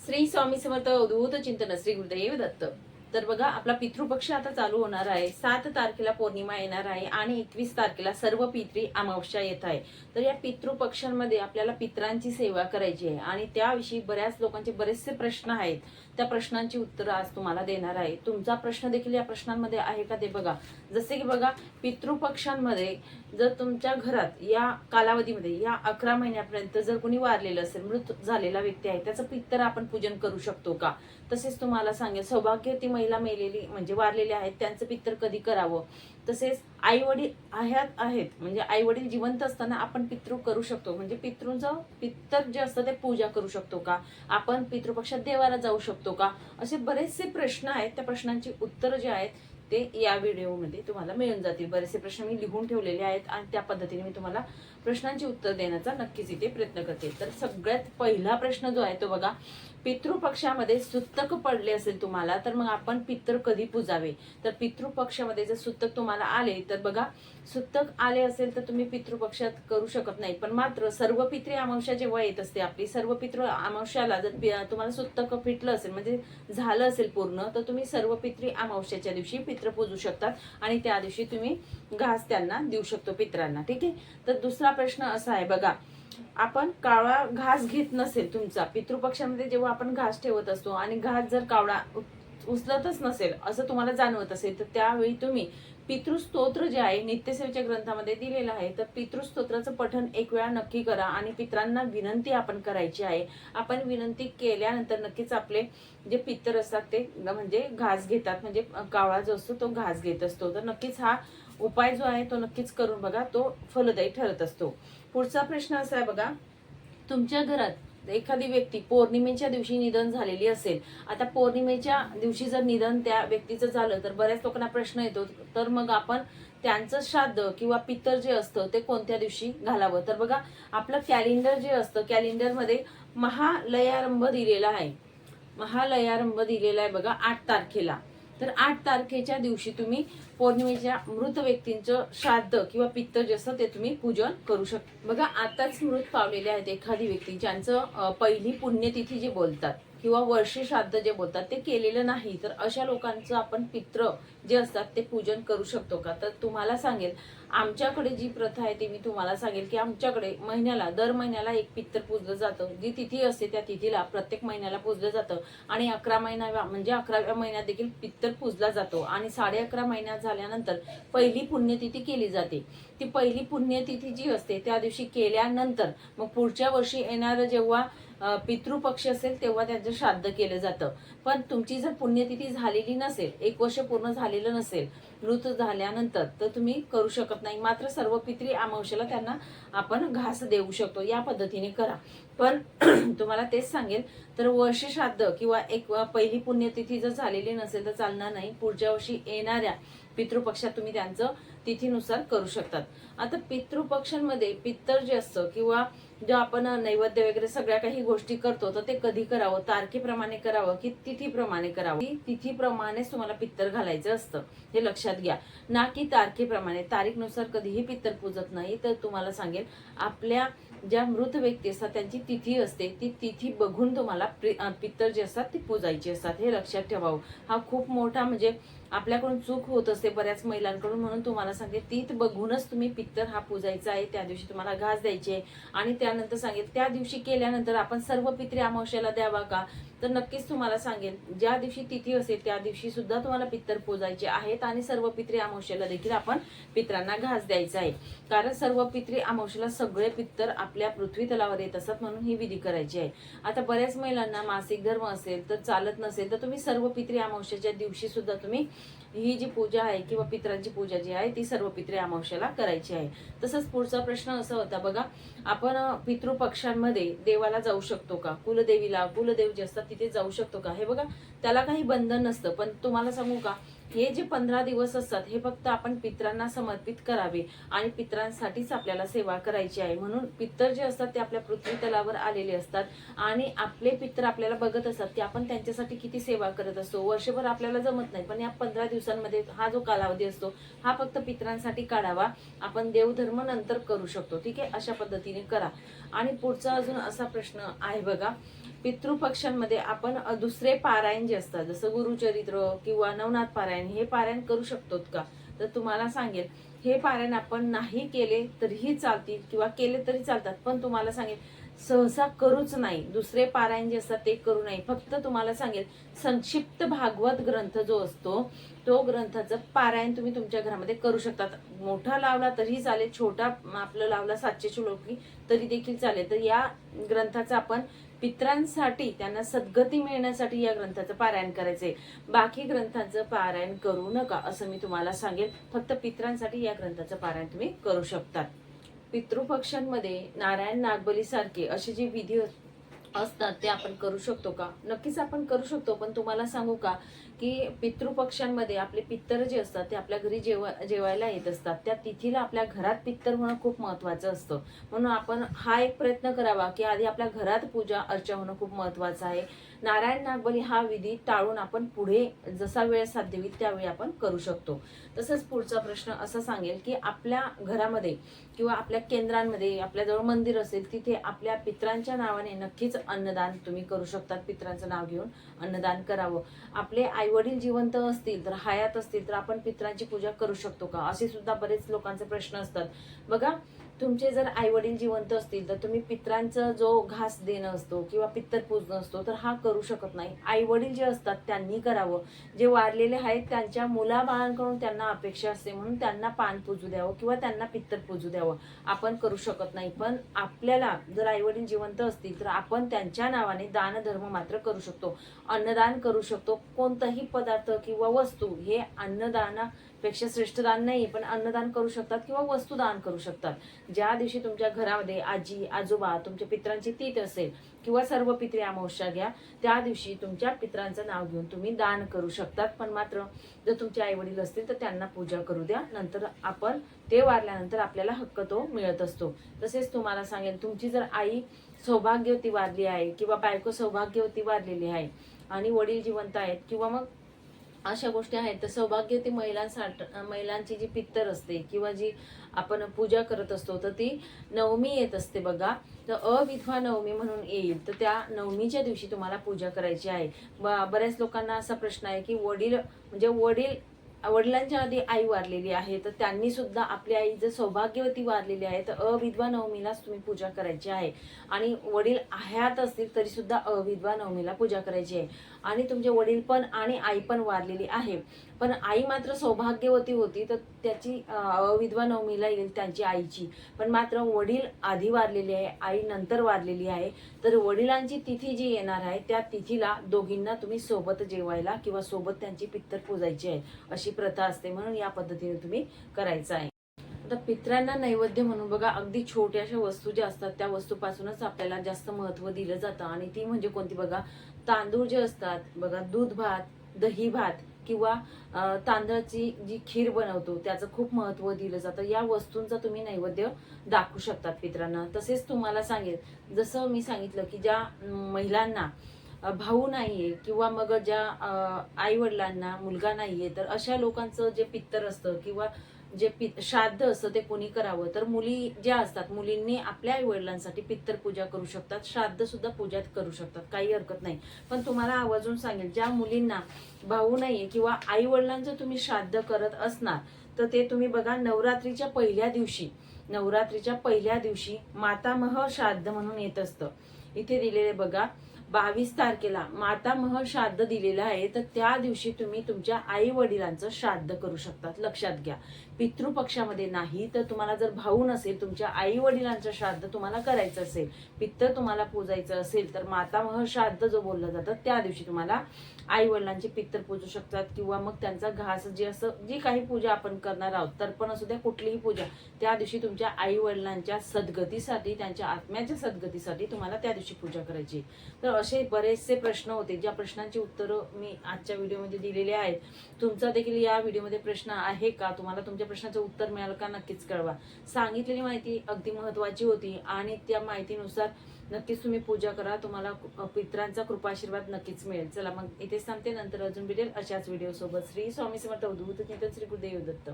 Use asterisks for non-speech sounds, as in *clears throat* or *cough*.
श्री स्वामी समर्थ अवधूत चिंतन श्री गुरुदेव दत्त. तर बघा आपला पितृपक्ष आता चालू होणार आहे. सात तारखेला पौर्णिमा येणार आहे आणि एकवीस तारखेला सर्व पित्री अमावस्या येत आहे. तर या पितृपक्षांमध्ये आपल्याला पित्रांची सेवा करायची आहे आणि त्याविषयी बऱ्याच लोकांचे बरेचसे प्रश्न आहेत. त्या प्रश्नांची उत्तरं आज तुम्हाला देणार आहे. तुमचा प्रश्न देखील या प्रश्नांमध्ये आहे का ते बघा. जसे की बघा पितृपक्षांमध्ये जर तुमच्या घरात या कालावधीमध्ये या अकरा महिन्यापर्यंत जर कोणी वारलेलं असेल मृत झालेला व्यक्ती आहे त्याचं पित्तर आपण पूजन करू शकतो का? तसेच तुम्हाला सांगेल सौभाग्यवती महिला मेलेली म्हणजे वारलेली आहेत त्यांचं पित्तर कधी करावं? तसेच आई वडील आहेत आहेत. म्हणजे आई वडील जिवंत असताना आपण पितृ करू शकतो. म्हणजे पितृंचं पित्तर जे असतं ते पूजा करू शकतो का? आपण पितृपक्षात देवाला जाऊ शकतो का? असे बरेचसे प्रश्न आहेत. त्या प्रश्नांची उत्तरं जे आहेत ते या व्हिडिओमध्ये तुम्हाला मिळून जातील. बरेचसे प्रश्न मी लिहून ठेवलेले आहेत आणि त्या पद्धतीने मी तुम्हाला प्रश्नांची उत्तर देण्याचा नक्कीच इथे प्रयत्न करते तर सगळ्यात पहिला प्रश्न जो आहे तो बघा पितृपक्षामध्ये सुतक पडले असेल तुम्हाला तर मग आपण पितृ कधी पूजावे? तर पितृपक्षामध्ये जर सुतक तुम्हाला आले तर बघा सुतक आले असेल तर तुम्ही पितृपक्षात करू शकत नाही. पण मात्र सर्व पितृ अमावश्याचे जेव्हा येत असते आपली. सर्व पितृ अमावश्याला जर तुम्हाला सुत्तक फिटलं असेल म्हणजे झालं असेल पूर्ण तर तुम्ही सर्व पितृ अमावश्याच्या दिवशी पित्र पूजू शकतात आणि त्या दिवशी तुम्ही घास त्यांना देऊ शकतो पित्रांना. ठीक आहे? तर दुसरा प्रश्न असा आहे बघा. आपण कावळा घास घेत नसेल तुमचा पितृपक्षामध्ये जेव्हा आपण घास ठेवत असतो आणि घास जर कावळा उचलतच नसेल असं तुम्हाला जाणवत असेल तर त्यावेळी तुम्ही पितृस्तोत्र जे आहे नित्यसेवेच्या ग्रंथामध्ये दिलेलं आहे तर पितृस्तोत्राचं पठण एक वेळा नक्की करा आणि पित्रांना विनंती आपण करायची आहे. आपण विनंती केल्यानंतर नक्कीच आपले जे पितर असतात ते म्हणजे घास घेतात म्हणजे कावळा जो असतो तो घास घेत असतो. तर नक्कीच हा उपाय जो आहे तो नक्कीच करून बघा तो फलदायी ठरत असतो. पुढचा प्रश्न असा आहे बघा तुमच्या घरात एखादी व्यक्ती पौर्णिमेच्या दिवशी निधन झालेली असेल. आता पौर्णिमेच्या दिवशी जर निधन त्या व्यक्तीचं झालं तर बऱ्याच लोकांना प्रश्न येतो तर मग आपण त्यांचं श्राद्ध किंवा पित्तर जे असतं ते कोणत्या दिवशी घालावं? तर बघा आपलं कॅलेंडर जे असतं कॅलेंडरमध्ये महालयारंभ दिलेला आहे. महालयारंभ दिलेला आहे बघा आठ तारखेला. तर आठ तारखेच्या दिवशी तुम्ही पौर्णिमेच्या मृत व्यक्तींचं श्राद्ध किंवा पित्त जे असतं ते तुम्ही पूजन करू शकता बघा आताच मृत पावलेले आहेत एखादी व्यक्ती ज्यांचं पहिली पुण्यतिथी जे बोलतात किंवा वर्षी श्राद्ध जे बोलतात ते केलेलं नाही. तर अशा लोकांचं आपण पित्र जे असतात ते पूजन करू शकतो का? तर तुम्हाला सांगेल आमच्याकडे जी प्रथा आहे ती मी तुम्हाला सांगेल की आमच्याकडे महिन्याला दर महिन्याला एक पित्तर पूजलं जातं. जी तिथी असते त्या तिथीला प्रत्येक महिन्याला पूजलं जातं. आणि अकरा महिना म्हणजे अकराव्या महिन्यात देखील पित्तर पूजला जातो. आणि साडे अकरा महिन्यात झाल्यानंतर पहिली पुण्यतिथी केली जाते. ती पहिली पुण्यतिथी जी असते त्या दिवशी केल्यानंतर मग पुढच्या वर्षी येणारं जेव्हा पितृपक्ष असेल तेव्हा त्यांचं श्राद्ध केलं जातं. पण तुमची जर पुण्यतिथी झालेली नसेल एक वर्ष पूर्ण झालेलं नसेल मृत झाल्यानंतर तर तुम्ही करू शकत नाही. मात्र सर्व पित्री अमावशेला त्यांना आपण घास देऊ शकतो. या पद्धतीने करा. पण *clears throat* तुम्हाला तेच सांगेल तर वर्ष श्राद्ध किंवा एक पहिली पुण्यतिथी जर झालेली नसेल तर चालणार नाही. पुढच्या वर्षी येणाऱ्या पितृपक्षात तुम्ही त्यांचं तिथीनुसार करू शकतात. आता पितृपक्षांमध्ये पित्तर जे असतं किंवा जे आपण नैवेद्य वगैरे सगळ्या काही गोष्टी करतो तर ते कधी करावं? तारखेप्रमाणे करावं की तिथीप्रमाणे करावं? तिथीप्रमाणेच तुम्हाला पित्तर घालायचं असतं? हे लक्षात घ्या. ना की तारखेप्रमाणे. तारीखनुसार कधीही पित्तर पूजत नाही तर तुम्हाला सांगेल आपल्या ज्या मृत व्यक्ती असतात त्यांची तिथी असते. ती तिथी बघून तुम्हाला पित्तर जे असतात ती पूजायची असतात. हे लक्षात ठेवावं. हा खूप मोठा म्हणजे आपल्याकडून चूक होत असते बऱ्याच महिलांकडून म्हणून तुम्हाला सांगेल तीत बघूनच तुम्ही पित्तर हा पूजायचा आहे. त्या दिवशी तुम्हाला घास द्यायचे आणि त्यानंतर सांगेल त्या दिवशी केल्यानंतर आपण सर्व पित्री अमावश्याला द्यावा का? तर नक्कीच तुम्हाला सांगेल ज्या दिवशी तिथी असेल त्या दिवशी सुद्धा तुम्हाला पित्तर पूजायचे आहेत आणि सर्व पित्री अमावश्याला देखील आपण पित्रांना घास द्यायचा आहे. कारण सर्व पित्री अमावश्याला सगळे पित्तर आपल्या पृथ्वी तलावर येत असतात म्हणून ही विधी करायची आहे. आता बऱ्याच महिलांना मासिक धर्म असेल तर चालत नसेल तर तुम्ही सर्व पित्री अमावश्याच्या दिवशी सुद्धा तुम्ही ही जी पूजा आहे किंवा पित्रांची पूजा जी आहे ती सर्व पित्रे अमावश्याला करायची आहे. तसंच पुढचा प्रश्न असा होता बघा आपण पितृपक्षांमध्ये देवाला जाऊ शकतो का? कुलदेवीला कुलदेव जे असतात तिथे जाऊ शकतो का? हे बघा त्याला काही बंधन नसतं. पण तुम्हाला सांगू का? हे जे पंधरा दिवस असतात हे फक्त आपण पित्रांना समर्पित करावे आणि पित्रांसाठीच आपल्याला सेवा करायची आहे. म्हणून पितर जे असतात ते आपल्या पृथ्वी तलावर आलेले असतात आणि आपले पित्र आपल्याला बघत असतात की आपण त्यांच्यासाठी किती सेवा करत असतो. वर्षभर आपल्याला जमत नाही पण या पंधरा दिवसांमध्ये हा जो कालावधी असतो हा फक्त पित्रांसाठी काढावा. आपण देवधर्म नंतर करू शकतो. ठीक आहे? अशा पद्धतीने करा. आणि पुढचा अजून असा प्रश्न आहे बघा. पितृपक्षांमध्ये आपण दुसरे पारायण जे असतात जसं गुरुचरित्र किंवा नवनाथ पारायण हे पारायण करू शकतो का? तर तुम्हाला सांगेल हे पारायण आपण नाही केले तरीही चालतील किंवा केले तरी चालतात पण तुम्हाला सांगेल सहसा करूच नाही. दुसरे पारायण जे असतात ते करू नाही फक्त तुम्हाला सांगेल संक्षिप्त भागवत ग्रंथ जो असतो तो ग्रंथाचं पारायण तुम्ही तुमच्या घरामध्ये करू शकतात. मोठा लावला तरीही चालेल छोटा आपलं लावला सातशे श्लोकी तरी देखील चालेल. तर या ग्रंथाचा आपण पित्रांसाठी त्यांना सद्गती मिळण्यासाठी या ग्रंथाचं पारायण करायचंय. बाकी ग्रंथांचं पारायण करू नका असं मी तुम्हाला सांगेल फक्त पित्रांसाठी या ग्रंथाचं पारायण तुम्ही करू शकतात पितृपक्षांमध्ये नारायण नागबली सारखे असे जे विधी असतात ते आपण करू शकतो का? नक्कीच आपण करू शकतो पण तुम्हाला सांगू का? की पितृपक्षांमध्ये आपले पित्तर जे असतात ते आपल्या घरी जेवा जेवायला येत असतात. त्या तिथीला आपल्या घरात पित्तर होणं खूप महत्वाचं असतं. म्हणून आपण हा एक प्रयत्न करावा की आधी आपल्या घरात पूजा अर्चा होणं खूप महत्वाचं आहे. नारायण नागबली हा विधी टाळून आपण पुढे जसा वेळ साध्य होईल त्यावेळी आपण करू शकतो. तसंच पुढचा प्रश्न असा सांगेल की आपल्या घरामध्ये किंवा आपल्या केंद्रांमध्ये आपल्याजवळ मंदिर असेल तिथे आपल्या पित्रांच्या नावाने नक्कीच अन्नदान तुम्ही करू शकतात. पित्रांचं नाव घेऊन अन्नदान करावं. आपले आई वडील जिवंत असतील तर हयात असतील तर आपण पित्रांची पूजा करू शकतो का? असे सुद्धा बरेच लोकांचे प्रश्न असतात. बघा तुमचे जर आई वडील जिवंत असतील तर तुम्ही पित्रांचा जो घास देणं असतो किंवा पित्तर पूजणं असतो तर हा करू शकत नाही. आई वडील जे असतात त्यांनी करावं. जे वारलेले आहेत त्यांच्या मुलाबाळांकडून त्यांना अपेक्षा असते म्हणून त्यांना पान पूजू द्यावं किंवा त्यांना पित्तर पूजू द्यावं. आपण करू शकत नाही. पण आपल्याला जर आई वडील जिवंत असतील तर आपण त्यांच्या नावाने दानधर्म मात्र करू शकतो. अन्नदान करू शकतो. कोणताही पदार्थ किंवा वस्तू हे अन्नदाना पेक्षा श्रेष्ठ दान नाही पण अन्नदान करू शकतात किंवा वस्तू दान करू शकतात. ज्या दिवशी तुमच्या घरामध्ये आजी आजोबा तुमच्या पित्रांची तीत असेल किंवा सर्व पित्री अमावस्या घ्या त्या दिवशी तुमच्या पित्रांचं नाव घेऊन तुम्ही दान करू शकतात. पण मात्र जर तुमचे आई वडील असतील तर त्यांना पूजा करू द्या. नंतर आपण ते वारल्यानंतर आपल्याला हक्क तो मिळत असतो. तसेच तुम्हाला सांगेल तुमची जर आई सौभाग्यवती वारली आहे किंवा बायको सौभाग्यवती वारलेली आहे आणि वडील जिवंत आहेत किंवा मग अशा गोष्टी आहेत. तर सौभाग्यवती महिलांसाठी महिलांची जी पित्तर असते किंवा जी आपण पूजा करत असतो तर ती नवमी येत असते बघा. तर अविधवा नवमी म्हणून येईल. तर त्या नवमीच्या दिवशी तुम्हाला पूजा करायची आहे. ब- बऱ्याच लोकांना असा प्रश्न आहे की वडील म्हणजे वडील वडिलांच्या आधी आई वारलेली आहे तर त्यांनी सुद्धा आपली आई जर सौभाग्यवती वारलेली आहे तर अविधवा नवमीलाच तुम्ही पूजा करायची आहे. आणि वडील आहात असतील तरी सुद्धा अविधवा नवमीला पूजा करायची आहे. आणि तुमचे वडील पण आणि आई पण वारलेली आहे. पण आई मात्र सौभाग्यवती होती तर त्याची विधवा अविधवा नवमीला येईल त्यांची आईची. पण मात्र वडील आधी वारलेली आहे आई नंतर वारलेली आहे. तर वडिलांची तिथी जी येणार आहे त्या तिथीला दोघींना तुम्ही सोबत जेवायला किंवा सोबत त्यांची पित्तर पूजायची आहे अशी प्रथा असते म्हणून या पद्धतीने तुम्ही करायचं आहे. आता पित्रांना नैवेद्य म्हणून बघा अगदी छोट्याशा वस्तू ज्या असतात त्या वस्तूपासूनच आपल्याला जास्त महत्त्व दिलं जातं. आणि ती म्हणजे कोणती बघा तांदूळ जे असतात बघा दूध भात दही भात किंवा तांदळाची जी खीर बनवतो त्याचं खूप महत्त्व दिलं जातं. या वस्तूंचा तुम्ही नैवेद्य दाखवू शकतात मित्रांना. तसेच तुम्हाला सांगेल जसं मी सांगितलं की ज्या महिलांना भाऊ नाहीये किंवा मग ज्या आई वडिलांना मुलगा नाहीये तर अशा लोकांचं जे पित्तर असतं किंवा जे पित श्राद्ध असतं ते कोणी करावं? तर मुली ज्या असतात मुलींनी आपल्या आई वडिलांसाठी पित्तर पूजा करू शकतात श्राद्ध सुद्धा पूजा करू शकतात काही हरकत नाही. पण तुम्हाला आवाजून सांगेल ज्या मुलींना भाऊ नाहीये किंवा आई वडिलांचं तुम्ही श्राद्ध करत असणार तर ते तुम्ही बघा नवरात्रीच्या पहिल्या दिवशी नवरात्रीच्या पहिल्या दिवशी मातामह श्राद्ध म्हणून येत असतं. इथे दिलेले बघा बावीस तारखेला मातामह श्राद्ध दिलेलं आहे तर त्या दिवशी तुम्ही तुमच्या आई वडिलांचं श्राद्ध करू शकतात. लक्षात घ्या. पितृपक्षामध्ये नाही तर तुम्हाला जर भाऊ नसेल तुमच्या आई वडिलांचं श्राद्ध तुम्हाला करायचं असेल पित्त तुम्हाला पूजायचं असेल तर मातामह श्राद्ध जो बोललं जातं त्या दिवशी तुम्हाला आई वडिलांचे पित्तर पूजू शकतात किंवा मग त्यांचा घास जे असं जी काही पूजा आपण करणार आहोत तर्पण असू द्या कुठलीही पूजा त्या दिवशी तुमच्या आई वडिलांच्या सद्गतीसाठी त्यांच्या आत्म्याच्या सद्गतीसाठी तुम्हाला त्या दिवशी पूजा करायची. तर असे बरेचसे प्रश्न होते ज्या प्रश्नांची उत्तरं मी आजच्या व्हिडिओमध्ये दिलेली आहेत. तुमचा देखील या व्हिडिओमध्ये प्रश्न आहे का? तुम्हाला तुमच्या प्रश्नाचं उत्तर मिळालं का? नक्कीच कळवा. सांगितलेली माहिती अगदी महत्त्वाची होती आणि त्या माहितीनुसार नक्कीच तुम्ही पूजा करा. तुम्हाला पित्रांचा कृपाशीर्वाद नक्कीच मिळेल. चला मग इथेच थांबते. नंतर अजून भेटेल अशाच व्हिडिओसोबत. श्री स्वामी समर्थ अवधूत चिंतन श्री गुरुदेव दत्त.